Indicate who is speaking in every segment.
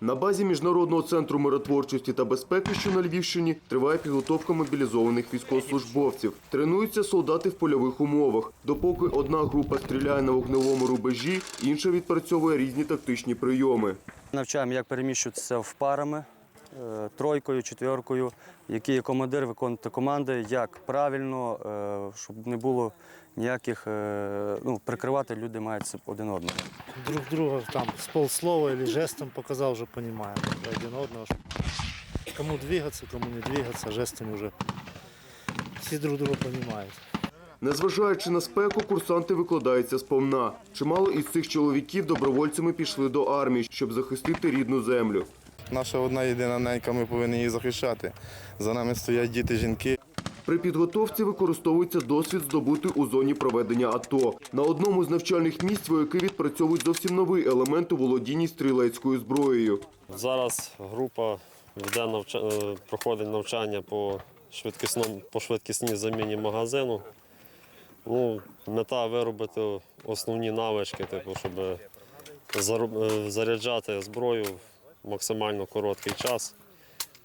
Speaker 1: На базі Міжнародного центру миротворчості та безпеки, що на Львівщині, триває підготовка мобілізованих військовослужбовців. Тренуються солдати в польових умовах. Допоки одна група стріляє на вогневому рубежі, інша відпрацьовує різні тактичні прийоми.
Speaker 2: Навчаємо, як переміщуватися в парами, тройкою, четверкою, який є командир, виконувати команди, як правильно, е, щоб не було ніяких, е, ну, прикривати люди мають один одного.
Speaker 3: друг друга там с полслова или жестом показал, уже понимаем один одного. Кому двигаться, кому не двигаться, жестом уже все друг друга понимают.
Speaker 1: Незважаючи на спеку, курсанти викладаються сповна. Чимало із цих чоловіків добровольцями пішли до армії, щоб захистити рідну землю.
Speaker 4: Наша одна єдина ненька, ми повинні її захищати. За нами стоять діти, жінки.
Speaker 1: При підготовці використовується досвід здобутий у зоні проведення АТО. На одному з навчальних місць вояки відпрацьовують зовсім новий елемент у володінні стрілецькою зброєю.
Speaker 5: Зараз група веде навча... е, проходить навчання по швидкісному по швидкісній заміні магазину. Ну, мета виробити основні навички, типу, щоб е, заряджати зброю максимально короткий час.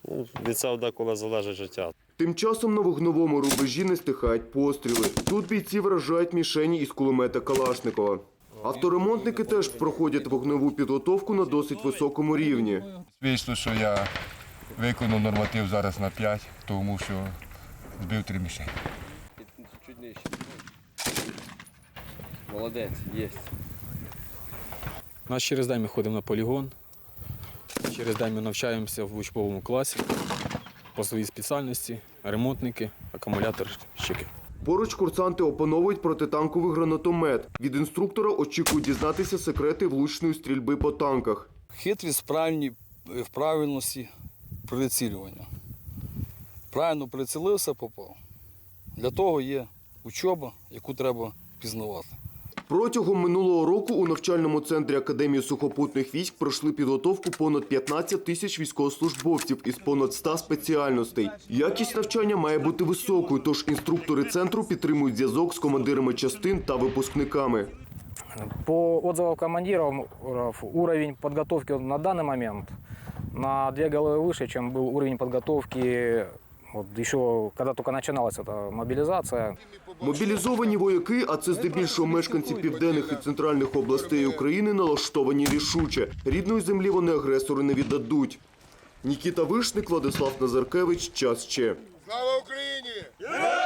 Speaker 5: Ну, від цього деколи залежить життя.
Speaker 1: Тим часом на вогневому рубежі не стихають постріли. Тут бійці вражають мішені із кулемета Калашникова. Авторемонтники теж проходять вогневу підготовку на досить високому рівні.
Speaker 6: Вийшло, що я виконав норматив зараз на 5, тому що збив три мішені.
Speaker 7: Чуть нижче. Молодець, єсть.
Speaker 8: У нас через день ми ходимо на полігон. Через день ми навчаємося в учбовому класі по своїй спеціальності, ремонтники, акумуляторщики.
Speaker 1: Поруч курсанти опановують протитанковий гранатомет. Від інструктора очікують дізнатися секрети влучної стрільби по танках.
Speaker 9: Хитрість в в правильності прицілювання. Правильно прицілився, попав. Для того є учоба, яку треба пізнавати.
Speaker 1: Протягом минулого року у навчальному центрі Академії сухопутних військ пройшли підготовку понад 15 тисяч військовослужбовців із понад 100 спеціальностей. Якість навчання має бути високою, тож інструктори центру підтримують зв'язок з командирами частин та випускниками.
Speaker 10: По отзывам командиров уровень подготовки на данный момент на две головы выше, чем был уровень подготовки вот еще когда только начиналась эта мобилизация.
Speaker 1: Мобілізовані вояки, а це здебільшого мешканці південних і центральних областей України, налаштовані рішуче. Рідної землі вони агресори не віддадуть. Нікіта Вишник, Владислав Назаркевич. Час ще.
Speaker 4: Слава Україні!